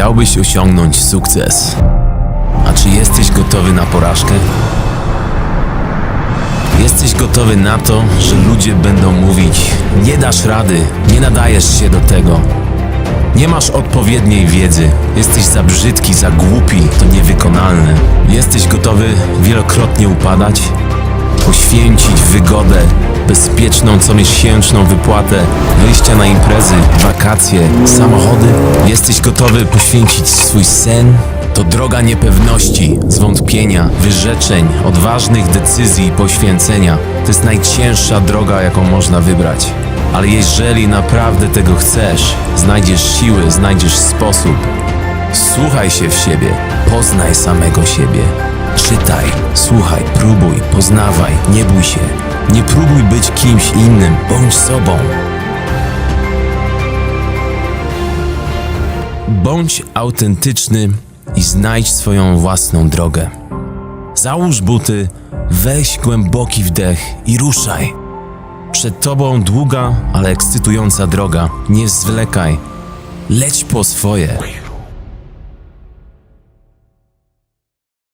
Chciałbyś osiągnąć sukces. A czy jesteś gotowy na porażkę? Jesteś gotowy na to, że ludzie będą mówić: Nie dasz rady, nie nadajesz się do tego. Nie masz odpowiedniej wiedzy, jesteś za brzydki, za głupi, to niewykonalne. Jesteś gotowy wielokrotnie upadać? Poświęcić wygodę, bezpieczną comiesięczną wypłatę, wyjścia na imprezy, wakacje, samochody? Jesteś gotowy poświęcić swój sen? To droga niepewności, zwątpienia, wyrzeczeń, odważnych decyzji i poświęcenia. To jest najcięższa droga, jaką można wybrać. Ale jeżeli naprawdę tego chcesz, znajdziesz siły, znajdziesz sposób. Słuchaj się w siebie, poznaj samego siebie. Czytaj, słuchaj, próbuj, poznawaj, nie bój się. Nie próbuj być kimś innym, bądź sobą. Bądź autentyczny i znajdź swoją własną drogę. Załóż buty, weź głęboki wdech i ruszaj. Przed tobą długa, ale ekscytująca droga. Nie zwlekaj. Leć po swoje.